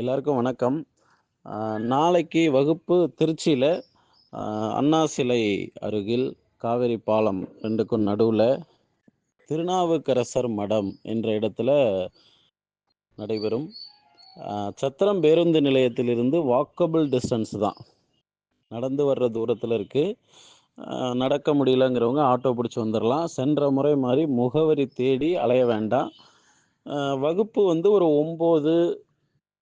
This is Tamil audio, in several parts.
எல்லாருக்கும் வணக்கம். நாளைக்கு வகுப்பு திருச்சியில் அண்ணா சிலை அருகில் காவேரி பாலம் ரெண்டுக்கும் நடுவில் திருநாவுக்கரசர் மடம் என்ற இடத்துல நடைபெறும். சத்திரம் பேருந்து நிலையத்திலிருந்து வாக்கபிள் டிஸ்டன்ஸ் தான். நடந்து வர்ற தூரத்தில் இருக்குது நடக்க முடியலங்கிறவங்க ஆட்டோ பிடிச்சி வந்துடலாம் சென்ற முறை மாதிரி முகவரி தேடி அலைய வேண்டாம். வகுப்பு வந்து ஒரு ஒம்பது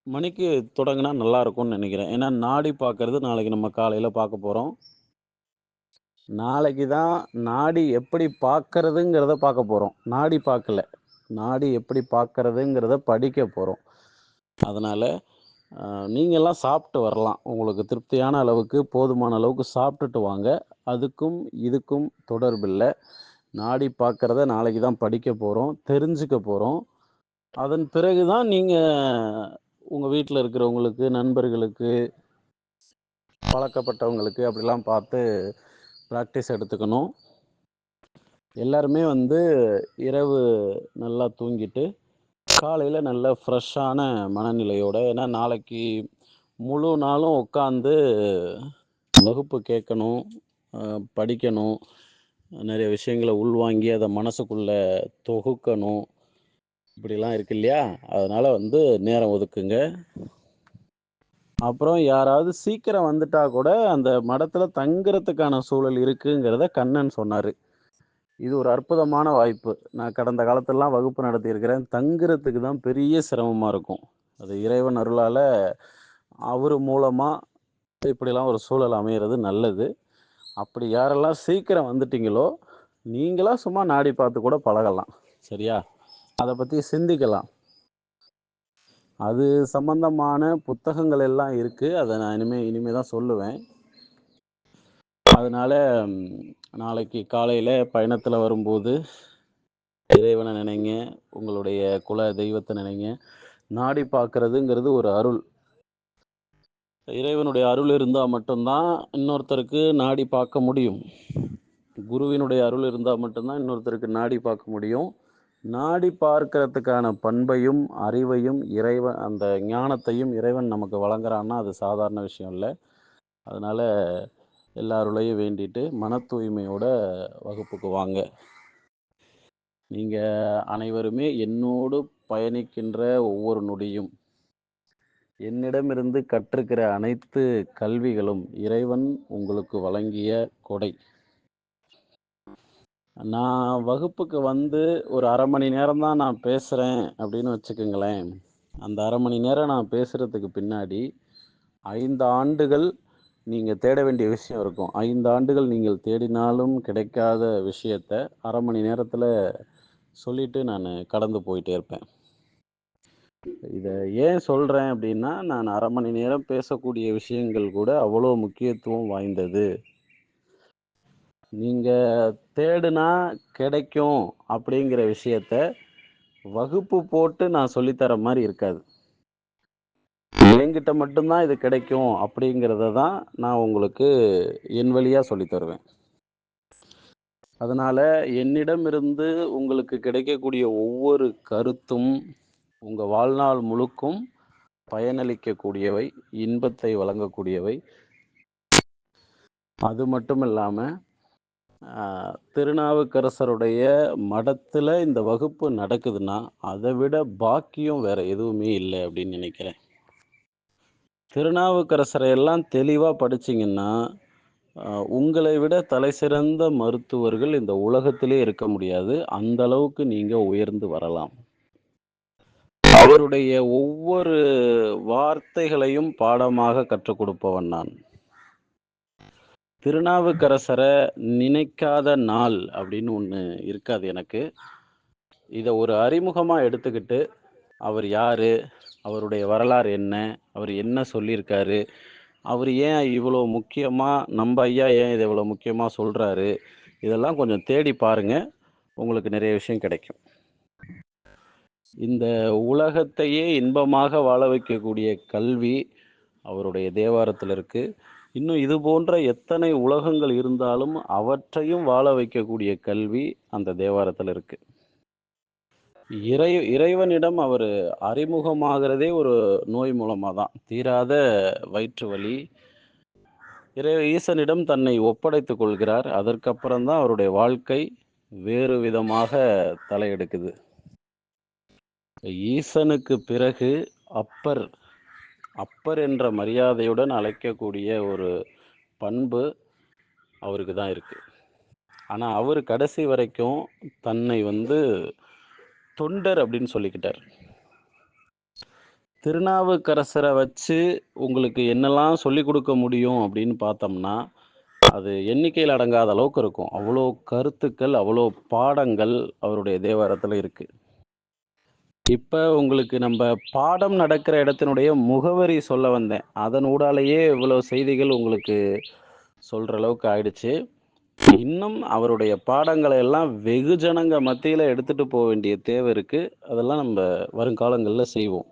மணிக்கு தொடங்கினா நல்லா இருக்கும்னு நினைக்கிறேன். ஏன்னா நாடி பார்க்கறது நாளைக்கு நம்ம காலையில் பார்க்க போகிறோம் நாளைக்கு தான் நாடி எப்படி பார்க்கறதுங்கிறத பார்க்க போகிறோம் நாடி பார்க்கல நாடி எப்படி பார்க்கறதுங்கிறத படிக்க போகிறோம் அதனால் நீங்கள்லாம் சாப்பிட்டு வரலாம். உங்களுக்கு திருப்தியான அளவுக்கு போதுமான அளவுக்கு சாப்பிட்டுட்டு வாங்க. அதுக்கும் இதுக்கும் தொடர்பில்லை. நாடி பார்க்குறத நாளைக்கு தான் படிக்க போகிறோம் தெரிஞ்சுக்க போகிறோம் அதன் பிறகு தான் நீங்கள் உங்கள் வீட்டில் இருக்கிறவங்களுக்கு நண்பர்களுக்கு பழக்கப்பட்டவங்களுக்கு அப்படிலாம் பார்த்து ப்ராக்டிஸ் எடுத்துக்கணும். எல்லாருமே வந்து இரவு நல்லா தூங்கிட்டு காலையில் நல்ல ஃப்ரெஷ்ஷான மனநிலையோட ஏன்னா நாளைக்கு முழு நாளும் உட்காந்து வகுப்பு கேட்கணும் படிக்கணும் நிறைய விஷயங்களை உள்வாங்கி அதை மனசுக்குள்ளே தொகுக்கணும். இப்படிலாம் இருக்கு இல்லையா? அதனால் வந்து நேரம் ஒதுக்குங்க. அப்புறம் யாராவது சீக்கிரம் வந்துட்டா கூட அந்த மடத்தில் தங்குறதுக்கான சூழல் இருக்குங்கிறத கண்ணன் சொன்னார். இது ஒரு அற்புதமான வாய்ப்பு. நான் கடந்த காலத்திலலாம் வகுப்பு நடத்தியிருக்கிறேன். தங்குறதுக்கு தான் பெரிய சிரமமாக இருக்கும். அது இறைவன் அருளால் அவர் மூலமாக இப்படிலாம் ஒரு சூழல் அமையிறது நல்லது. அப்படி யாரெல்லாம் சீக்கிரம் வந்துட்டீங்களோ நீங்களாக சும்மா நாடி பார்த்து கூட பழகலாம். சரியா? அதை பற்றி சிந்திக்கலாம். அது சம்பந்தமான புத்தகங்கள் எல்லாம் இருக்குது அதை நான் இனிமேல் இனிமேல் தான் சொல்லுவேன். அதனால் நாளைக்கு காலையில் பயணத்தில் வரும்போது இறைவனை நினைங்க உங்களுடைய குல தெய்வத்தை நினைங்க. நாடி பார்க்கறதுங்கிறது ஒரு அருள். இறைவனுடைய அருள் இருந்தால் மட்டும்தான் இன்னொருத்தருக்கு நாடி பார்க்க முடியும். குருவினுடைய அருள் இருந்தால் மட்டும்தான் இன்னொருத்தருக்கு நாடி பார்க்க முடியும். நாடி பார்க்கறதுக்கான பண்பையும் அறிவையும் இறைவன் அந்த ஞானத்தையும் இறைவன் நமக்கு வழங்குறான்னா அது சாதாரண விஷயம் இல்லை. அதனால் எல்லாருளையும் வேண்டிட்டு மன தூய்மையோட வகுப்புக்கு வாங்க. நீங்கள் அனைவருமே என்னோடு பயணிக்கின்ற ஒவ்வொரு நொடியும் என்னிடமிருந்து கற்றுக்கிற அனைத்து கல்விகளும் இறைவன் உங்களுக்கு வழங்கிய கொடை. நான் வகுப்புக்கு வந்து ஒரு அரை மணி நேரம் தான் நான் பேசுகிறேன் அப்படின்னு வச்சுக்கோங்களேன். அந்த அரை மணி நேரம் நான் பேசுகிறதுக்கு பின்னாடி ஐந்து ஆண்டுகள் நீங்கள் தேட வேண்டிய விஷயம் இருக்கும். ஐந்து ஆண்டுகள் நீங்கள் தேடினாலும் கிடைக்காத விஷயத்த அரை மணி நேரத்தில் சொல்லிட்டு நான் கடந்து போயிட்டே இருப்பேன். இதை ஏன் சொல்கிறேன் அப்படின்னா நான் அரை மணி நேரம் பேசக்கூடிய விஷயங்கள் கூட அவ்வளோ முக்கியத்துவம் வாய்ந்தது. நீங்கள் தேடுனா கிடைக்கும் அப்படிங்கிற விஷயத்த வகுப்பு போட்டு நான் சொல்லித்தர மாதிரி இருக்காது. என்கிட்ட மட்டும்தான் இது கிடைக்கும் அப்படிங்கிறத தான் நான் உங்களுக்கு என் வழியாக சொல்லி தருவேன். அதனால் என்னிடமிருந்து உங்களுக்கு கிடைக்கக்கூடிய ஒவ்வொரு கருத்தும் உங்கள் வாழ்நாள் முழுக்கும் பயனளிக்கக்கூடியவை இன்பத்தை வழங்கக்கூடியவை. அது மட்டும் இல்லாமல் திருநாவுக்கரசருடைய மடத்தில் இந்த வகுப்பு நடக்குதுன்னா அதை விட பாக்கியம் வேற எதுவுமே இல்லை அப்படின்னு நினைக்கிறேன். திருநாவுக்கரசரை எல்லாம் தெளிவாக படிச்சிங்கன்னா உங்களை விட தலை சிறந்த மருத்துவர்கள் இந்த உலகத்திலே இருக்க முடியாது. அந்த அளவுக்கு நீங்கள் உயர்ந்து வரலாம். அவருடைய ஒவ்வொரு வார்த்தைகளையும் பாடமாக கற்றுக் கொடுப்பவன் நான். திருநாவுக்கரசரை நினைக்காத நாள் அப்படின்னு ஒன்று இருக்காது எனக்கு. இதை ஒரு அறிமுகமாக எடுத்துக்கிட்டு அவர் யார் அவருடைய வரலாறு என்ன அவர் என்ன சொல்லியிருக்காரு அவர் ஏன் இவ்வளோ முக்கியமாக நம்ம ஐயா ஏன் இதை இவ்வளோ முக்கியமாக சொல்கிறாரு இதெல்லாம் கொஞ்சம் தேடி பாருங்கள் உங்களுக்கு நிறைய விஷயம் கிடைக்கும். இந்த உலகத்தையே இன்பமாக வாழ வைக்கக்கூடிய கல்வி அவருடைய தேவாரத்தில் இருக்குது இன்னும் இது போன்ற எத்தனை உலகங்கள் இருந்தாலும் அவற்றையும் வாழ வைக்கக்கூடிய கல்வி அந்த தேவாரத்தில் இருக்கு இறை இறைவனிடம் அவர் அறிமுகமாகிறதே ஒரு நோய் மூலமாக தான். தீராத வயிற்று வலி. இறை ஈசனிடம் தன்னை ஒப்படைத்து கொள்கிறார். அதற்கப்புறம்தான் அவருடைய வாழ்க்கை வேறு விதமாக தலையெடுக்குது. ஈசனுக்கு பிறகு அப்பர் அப்பர் என்ற மரியாதையுடன் அழைக்கக்கூடிய ஒரு பண்பு அவருக்கு தான் இருக்குது ஆனால் அவர் கடைசி வரைக்கும் தன்னை வந்து தொண்டர் அப்படின்னு சொல்லிக்கிட்டார். திருநாவுக்கரசரை வச்சு உங்களுக்கு என்னெல்லாம் சொல்லிக் கொடுக்க முடியும் அப்படின்னு பார்த்தோம்னா, அது எண்ணிக்கையில் அடங்காத அளவுக்கு இருக்கும். அவ்வளோ கருத்துக்கள், அவ்வளோ பாடங்கள் அவருடைய தேவாரத்தில் இருக்குது இப்போ உங்களுக்கு நம்ம பாடம் நடக்கிற இடத்தினுடைய முகவரி சொல்ல வந்தேன். அதன் ஊடாலேயே இவ்வளோ செய்திகள் உங்களுக்கு சொல்கிற அளவுக்கு ஆயிடுச்சு. இன்னும் அவருடைய பாடங்களை எல்லாம் வெகுஜனங்க மத்தியில் எடுத்துகிட்டு போக வேண்டிய தேவை இருக்குது அதெல்லாம் நம்ம வருங்காலங்களில் செய்வோம்.